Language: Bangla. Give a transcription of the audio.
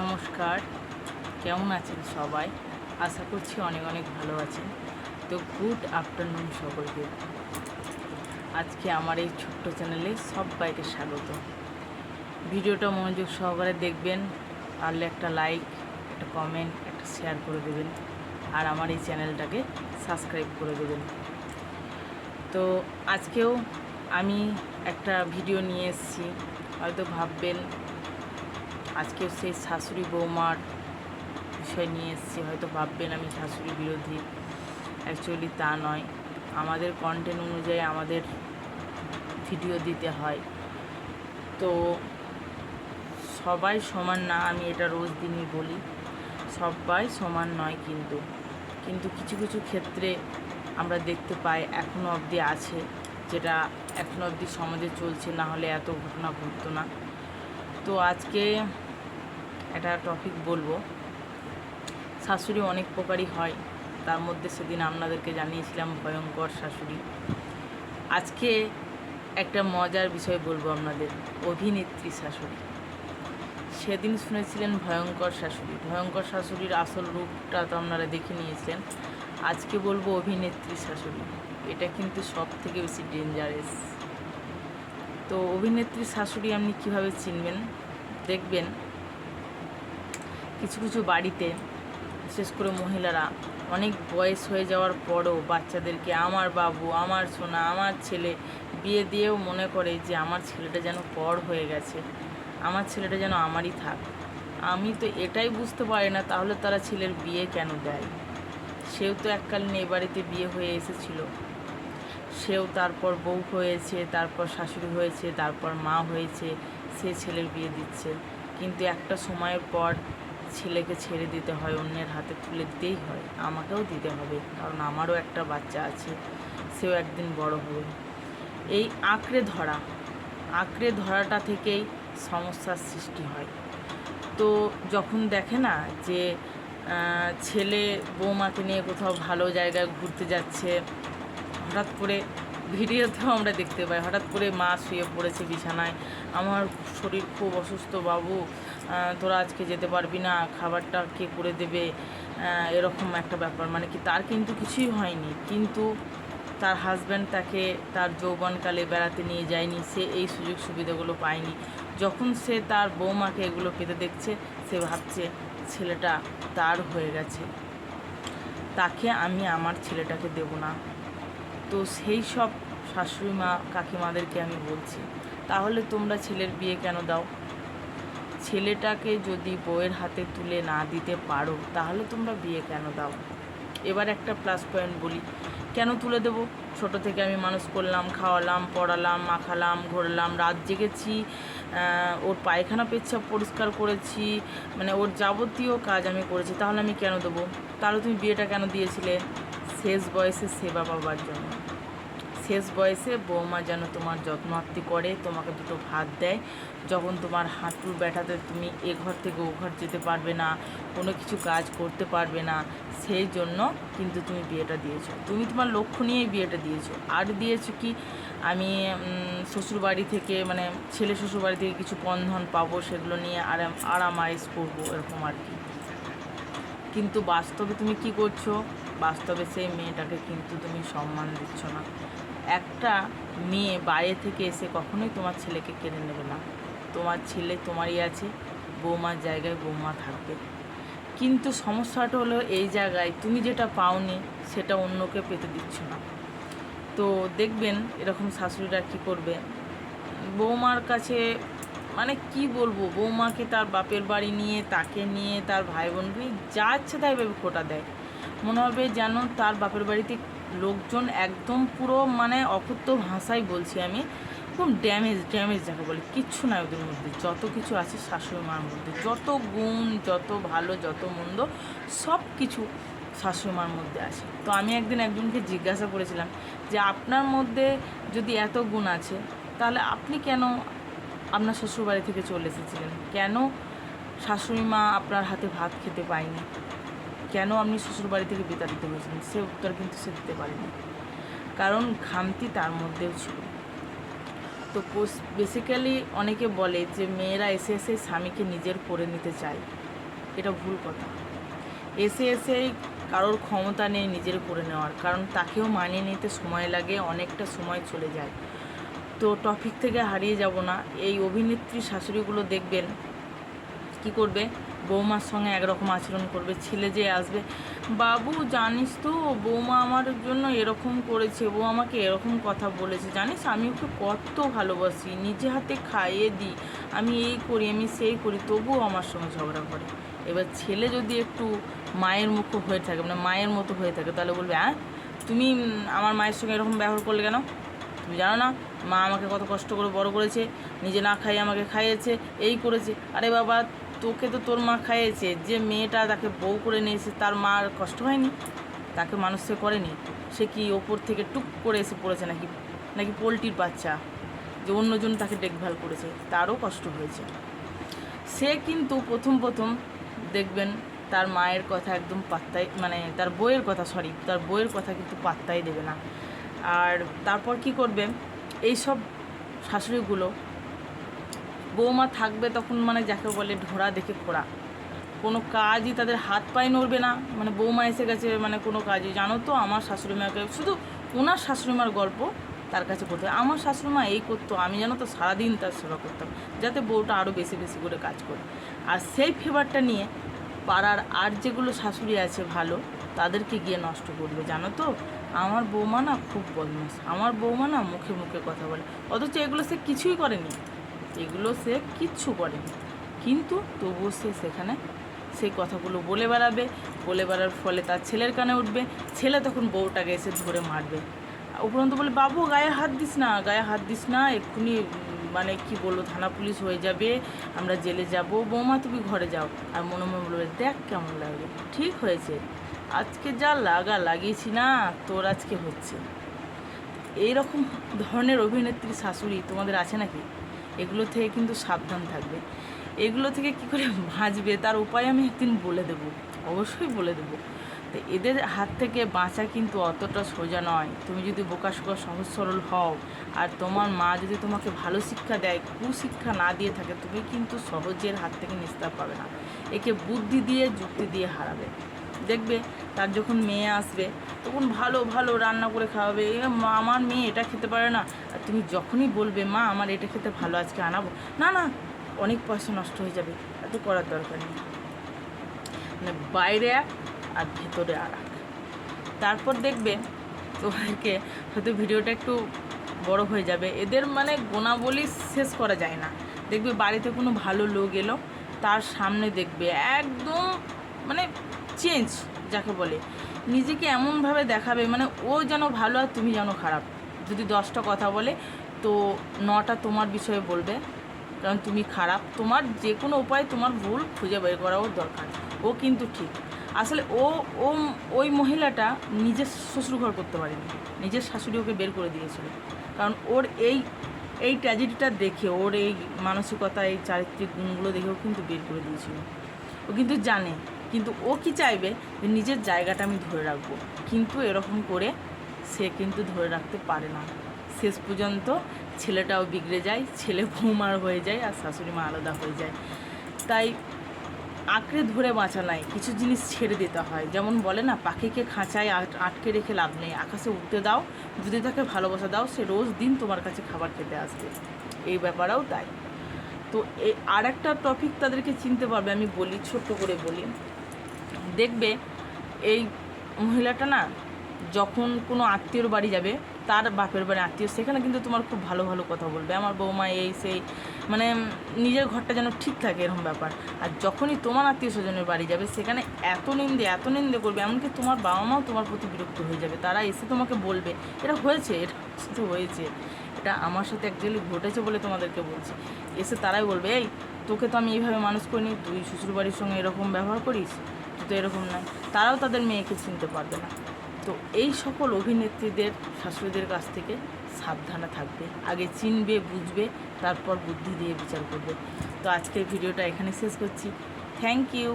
নমস্কার। কেমন আছেন সবাই? আশা করছি অনেক অনেক ভালো আছেন। তো গুড আফটারনুন সকলকে। আজকে আমার এই ছোট্ট চ্যানেলে সবাইকে স্বাগত। ভিডিওটা মনোযোগ সহকারে দেখবেন, পারলে একটা লাইক, একটা কমেন্ট, একটা শেয়ার করে দেবেন, আর আমার এই চ্যানেলটাকে সাবস্ক্রাইব করে দেবেন। তো আজকেও আমি একটা ভিডিও নিয়ে এসেছি। হয়তো ভাববেন আজকে সেই শাশুড়ি বৌমার বিষয় নিয়ে এসেছি, হয়তো ভাববেন আমি শাশুড়ি বিরোধী। অ্যাকচুয়ালি তা নয়। আমাদের কন্টেন্ট অনুযায়ী আমাদের ভিডিও দিতে হয়। তো সবাই সমান না, আমি এটা রোজ দিনই বলি, সবাই সমান নয় কিন্তু। কিন্তু কিছু কিছু ক্ষেত্রে আমরা দেখতে পাই এখনও অবধি আছে, যেটা এখনও অবধি সমাজে চলছে, না হলে এত ঘটনা ঘটতো না। তো আজকে একটা টপিক বলব। শাশুড়ি অনেক প্রকারই হয়, তার মধ্যে সেদিন আপনাদেরকে জানিয়েছিলাম ভয়ঙ্কর শাশুড়ি। আজকে একটা মজার বিষয় বলব আপনাদের, অভিনেত্রী শাশুড়ি। সেদিন শুনেছিলেন ভয়ঙ্কর শাশুড়ি। ভয়ঙ্কর শাশুড়ির আসল রূপটা তো আপনারা দেখে নিয়েছেন। আজকে বলব অভিনেত্রী শাশুড়ি, এটা কিন্তু সব থেকে বেশি ডেঞ্জারাস তো অভিনেত্রী শাশুড়ি আপনি কীভাবে চিনবেন? দেখবেন কিছু কিছু বাড়িতে, বিশেষ করে মহিলারা, অনেক বয়স হয়ে যাওয়ার পরও বাচ্চাদেরকে আমার বাবু, আমার সোনা, আমার ছেলে বিয়ে দিয়েও মনে করে যে আমার ছেলেটা যেন পর হয়ে গেছে। আমার ছেলেটা যেন আমারই থাক। আমি তো এটাই বুঝতে পারি না, তাহলে তারা ছেলের বিয়ে কেন দেয়? সেও তো এককালীন এ বাড়িতে বিয়ে হয়ে এসেছিল। সেও তারপর বউ হয়েছে, তারপর শাশুড়ি হয়েছে, তারপর মা হয়েছে, সে ছেলের বিয়ে দিচ্ছে। কিন্তু একটা সময়ের পর ছেলেকে ছেড়ে দিতে হয়, অন্যের হাতে তুলে দিতেই হয়। আমাকেও দিতে হবে, কারণ আমারও একটা বাচ্চা আছে, সেও একদিন বড় হবে। এই আঁকড়ে ধরা, আঁকড়ে ধরাটা থেকেই সমস্যার সৃষ্টি হয়। তো যখন দেখে না যে ছেলে বৌমাকে নিয়ে কোথাও ভালো জায়গায় ঘুরতে যাচ্ছে, হঠাৎ করে ভিডিওতেও আমরা দেখতে পাই, হঠাৎ করে মা শুয়ে পড়েছে বিছানায়, আমার শরীর খুব অসুস্থ বাবু। তোরা আজকে যেতে পারবি না, খাবারটা কে করে দেবে এরকম একটা ব্যাপার। মানে কি, তার কিন্তু কিছুই হয়নি। কিন্তু তার হাজব্যান্ড তাকে তার যৌবনকালে বেড়াতে নিয়ে যায়নি, সে এই সুযোগ সুবিধাগুলো পায়নি। যখন সে তার বৌমাকে এগুলো পেতে দেখছে, সে ভাবছে, ছেলেটা তার হয়ে গেছে। তাকে আমি আমার ছেলেটাকে দেব না। তো সেই সব শাশুড়ি মা কাকিমাদেরকে আমি বলছি, তাহলে তোমরা ছেলের বিয়ে কেন দাও? ছেলেটাকে যদি বউয়ের হাতে তুলে না দিতে পারো, তাহলে তোমরা বিয়ে কেন দাও? এবার একটা প্লাস পয়েন্ট বলি। কেন তুলে দেব? ছোট থেকে আমি মানুষ করলাম, খাওয়ালাম, পড়ালাম, মাখালাম, ঘোরালাম, রাত জেগেছি ওর পায়খানা পেচ্ছাপ পরিষ্কার করেছি মানে ওর যাবতীয় কাজ আমি করেছি, তাহলে আমি কেন দেবো? তাহলে তুমি বিয়েটা কেন দিয়েছিলে? শেষ বয়সে সেবা পাবার জন্য। শেষ বয়সে বৌমা যেন তোমার যত্নার্তি করে, তোমাকে দুটো ভাত দেয়। যখন তোমার হাঁটুর ব্যাটাতে তুমি এ ঘর থেকে ও ঘর যেতে পারবে না, কোনো কিছু কাজ করতে পারবে না, সেই জন্য কিন্তু তুমি বিয়েটা দিয়েছ। তুমি তোমার লক্ষ্য নিয়েই বিয়েটা দিয়েছ। আর দিয়েছ কি? আমি শ্বশুরবাড়ি থেকে মানে ছেলে শ্বশুরবাড়ি থেকে কিছু বন্ধন পাবো সেগুলো নিয়ে আরাম আরাম আয়েস করব, এরকম আর কি। কিন্তু বাস্তবে তুমি কি করছ? বাস্তবে সেই মেয়েটাকে কিন্তু তুমি সম্মান দিচ্ছ না। একটা মেয়ে বাইরে থেকে এসে কখনোই তোমার ছেলেকে কেড়ে নেবে না। তোমার ছেলে তোমারই আছে, বৌমার জায়গায় বৌমা থাকবে। কিন্তু সমস্যাটা হলো এই জায়গায় তুমি যেটা পাওনি সেটা অন্যকে পেতে দিচ্ছ না। তো দেখবেন এরকম শাশুড়িরা কী করবে? বৌমার কাছে মানে কি বলব? বৌমাকে তার বাপের বাড়ি নিয়ে, তাকে নিয়ে, তার ভাই নিয়ে যা ইচ্ছে তাই ভেবে খোটা দেয়। মনে হবে যেন তার বাপের বাড়িতে লোকজন একদম পুরো মানে অকথ্য ভাষায় বলছি আমি। খুব ড্যামেজ ড্যামেজ যাকে বলে। কিচ্ছু নাই ওদের মধ্যে। যত কিছু আছে শাশুড়ি মার মধ্যে। যত গুণ, যত ভালো, যত মন্দ সব কিছু শাশুড়ি মার মধ্যে আছে। তো আমি একদিন একজনকে জিজ্ঞাসা করেছিলাম যে, আপনার মধ্যে যদি এত গুণ আছে, তাহলে আপনি কেন আপনার শ্বশুরবাড়ি থেকে চলে এসেছিলেন? কেন শাশুড়ি মা আপনার হাতে ভাত খেতে পায়নি? কেন আপনি শ্বশুরবাড়ি থেকে বিতাড়িত হয়েছেন সে উত্তর কিন্তু সে দিতে পারেনি। কারণ খামতি তার মধ্যেও ছিল। তো বেসিক্যালি অনেকে বলে যে মেয়েরা এসে এসে স্বামীকে নিজের করে নিতে চায়। এটা ভুল কথা। এসে এসেই কারোর ক্ষমতা নেই নিজের করে নেওয়ার। কারণ তাকেও মানিয়ে নিতে সময় লাগে, অনেকটা সময় চলে যায়। তো টপিক থেকে হারিয়ে যাব না। এই অভিনেত্রী শাশুড়িগুলো দেখবেন কি করবে? বৌমার সঙ্গে একরকম আচরণ করবে, ছেলে যে আসবে। বাবু, জানিস তো, বৌমা আমার জন্য এরকম করেছে, বউ আমাকে এরকম কথা বলেছে। জানিস, আমি ওকে কত ভালোবাসি, নিজে হাতে খাইয়ে দিই। আমি এই করি, আমি সেই করি, তবুও আমার সঙ্গে ঝগড়া করে। এবার ছেলে যদি একটু মায়ের মুখো হয়ে থাকে মানে মায়ের মতো হয়ে থাকে, তাহলে বলবে হ্যাঁ তুমি আমার মায়ের সঙ্গে এরকম ব্যবহার করলে কেন? তুমি জানো না, মা আমাকে কত কষ্ট করে বড় করেছে, নিজে না খাইয়ে আমাকে খাইয়েছে, এই করেছে। আরে বাবা তোকে তো তোর মা খাইয়েছে। যে মেয়েটা তাকে বউ করে নিয়েছে, তার মার কষ্ট হয়নি? তাকে মানুষ সে করেনি? সে কি ওপর থেকে টুক করে এসে পড়েছে নাকি? নাকি পোলট্রির বাচ্চা? যে অন্যজন তাকে দেখভাল করেছে, তারও কষ্ট হয়েছে। সে কিন্তু প্রথম প্রথম দেখবেন তার মায়ের কথা একদম পাত্তাই মানে তার বইয়ের কথা সরি তার বইয়ের কথা কিন্তু পাত্তাই দেবে না। আর তারপর কি করবে? এই সব শাশুড়িগুলো বৌমা থাকবে তখন মানে যাকে বলে ঢোড়া দেখে খোড়া কোনো কাজই তাদের হাত পায়ে নড়বে না। মানে বৌমা এসে গেছে মানে কোনো কাজই। জানো তো, আমার শাশুড়ি মাকে শুধু ওনার শাশুড়ি মার গল্প তার কাছে করতে। আমার শাশুড়ি মা এই করতো, আমি জানো তো সারাদিন তার সেবা করতাম যাতে বউটা আরও বেশি বেশি করে কাজ করে। আর সেই ফেভারটা নিয়ে পাড়ার আর যেগুলো শাশুড়ি আছে ভালো, তাদেরকে গিয়ে নষ্ট করবে। জানো তো, আমার বৌমা না খুব বদমাস আমার বৌমা না মুখে মুখে কথা বলে। অথচ এগুলো সে কিছুই করেনি। এগুলো সে কিচ্ছু করেনি। কিন্তু তবুও সে সেখানে সেই কথাগুলো বলে বেড়াবে, বলে বেড়ার ফলে তার ছেলের কানে উঠবে, ছেলে তখন বউটাকে এসে ধরে মারবে। উপরন্ত বলে, বাবু, গায়ে হাত দিস না, গায়ে হাত দিস না, এক্ষুনি মানে কি বলব, থানা পুলিশ হয়ে যাবে, আমরা জেলে যাব, বৌমা তুমি ঘরে যাও। আর মনে মনে বলবে, দেখ কেমন লাগবে ঠিক হয়েছে, আজকে যা লাগা লাগিয়েছি না, তোর আজকে হচ্ছে। এইরকম ধরনের অভিনেত্রী শাশুড়ি তোমাদের আছে নাকি? এগুলো থেকে কিন্তু সাবধান থাকবে। এগুলো থেকে কি করে বাঁচবে তার উপায় আমি একদিন বলে দেবো, অবশ্যই বলে দেবো। তো এদের হাত থেকে বাঁচা কিন্তু অতটা সোজা নয়। তুমি যদি বোকা শোকা, সহজ সরল হও আর তোমার মা যদি তোমাকে ভালো শিক্ষা দেয়, কুশিক্ষা না দিয়ে থাকে, তুমি কিন্তু সহজের হাত থেকে নিস্তার পাবে না। একে বুদ্ধি দিয়ে, যুক্তি দিয়ে হারাবে। দেখবে তার যখন মেয়ে আসবে, তখন ভালো ভালো রান্না করে খাওয়াবে। মা, আমার মেয়ে এটা খেতে পারে না। আর তুমি যখনই বলবে, মা, আমার এটা খেতে ভালো, আজকে আনাবো। না না, অনেক পয়সা নষ্ট হয়ে যাবে। এত করার দরকার নেই। মানে বাইরে এক আর ভেতরে আর এক তারপর দেখবে তোমাকে হয়তো ভিডিওটা একটু বড় হয়ে যাবে। এদের মানে গোনাবলি শেষ করা যায় না। দেখবে বাড়িতে কোনো ভালো লোক এলো, তার সামনে দেখবে একদম মানে চেঞ্জ যাকে বলে। নিজেকে এমনভাবে দেখাবে মানে ও যেন ভালো আর তুমি যেন খারাপ। যদি দশটা কথা বলে, তো নটা তোমার বিষয়ে বলবে। কারণ তুমি খারাপ, তোমার যে কোনো উপায় তোমার ভুল খুঁজে বের করাও দরকার। ও কিন্তু ঠিক। আসলে ও ও, ওই মহিলাটা নিজের শ্বশুরঘর করতে পারেনি। নিজের শাশুড়ি ওকে বের করে দিয়েছিল। কারণ ওর এই এই ট্র্যাজেডিটা দেখে, ওর এই মানসিকতা, এই চারিত্রিক গুণগুলো দেখেও কিন্তু বের করে দিয়েছিল। ও কিন্তু জানে কিন্তু ও কি চাইবে? যে নিজের জায়গাটা আমি ধরে রাখব। কিন্তু এরকম করে সে কিন্তু ধরে রাখতে পারে না। শেষ পর্যন্ত ছেলেটাও বিগড়ে যায়, ছেলে বৌমার হয়ে যায় আর শাশুড়ি মা আলাদা হয়ে যায়। তাই আঁকড়ে ধরে বাঁচা নাই, কিছু জিনিস ছেড়ে দিতে হয়। যেমন বলে না, পাখিকে খাঁচায় আট- আটকে রেখে লাভ নেই। আকাশে উঠতে দাও, যদি তাকে ভালোবাসা দাও, সে রোজ দিন তোমার কাছে খাবার খেতে আসবে। এই ব্যাপারেও তাই। তো আর একটা টপিক তাদেরকে চিনতে পারবে, আমি বলি, ছোট্ট করে বলি। দেখবে এই মহিলাটা না যখন কোনো আত্মীয়র বাড়ি যাবে, তার বাপের বাড়ি আত্মীয়, সেখানে কিন্তু তোমার খুব ভালো ভালো কথা বলবে। আমার বৌমা এই, সেই মানে নিজের ঘরটা যেন ঠিক থাকে এরকম ব্যাপার। আর যখনই তোমার আত্মীয় স্বজনের বাড়ি যাবে, সেখানে এত নিন্দে এত নিন্দে করবে, এমনকি তোমার বাবা মাও তোমার প্রতি বিরক্ত হয়ে যাবে। তারা এসে তোমাকে বলবে, এটা হয়েছে, এটা সাথে হয়েছে। এটা আমার সাথে অ্যাকচুয়ালি ঘটেছে বলে তোমাদেরকে বলছি। এসে তারাই বলবে, এই, তোকে তো আমি এইভাবে মানুষ করিনি, তুই শ্বশুরবাড়ির সঙ্গে এরকম ব্যবহার করিস? তুই তো এরকম নয়। তারাও তাদের মেয়েকে চিনতে পারবে না। তো এই সকল অভিনেত্রীদের, শাশুড়িদের কাছ থেকে সাবধানে থাকবে, আগে চিনবে, বুঝবে, তারপর বুদ্ধি দিয়ে বিচার করবে। তো আজকের ভিডিওটা এখানে শেষ করছি। Thank you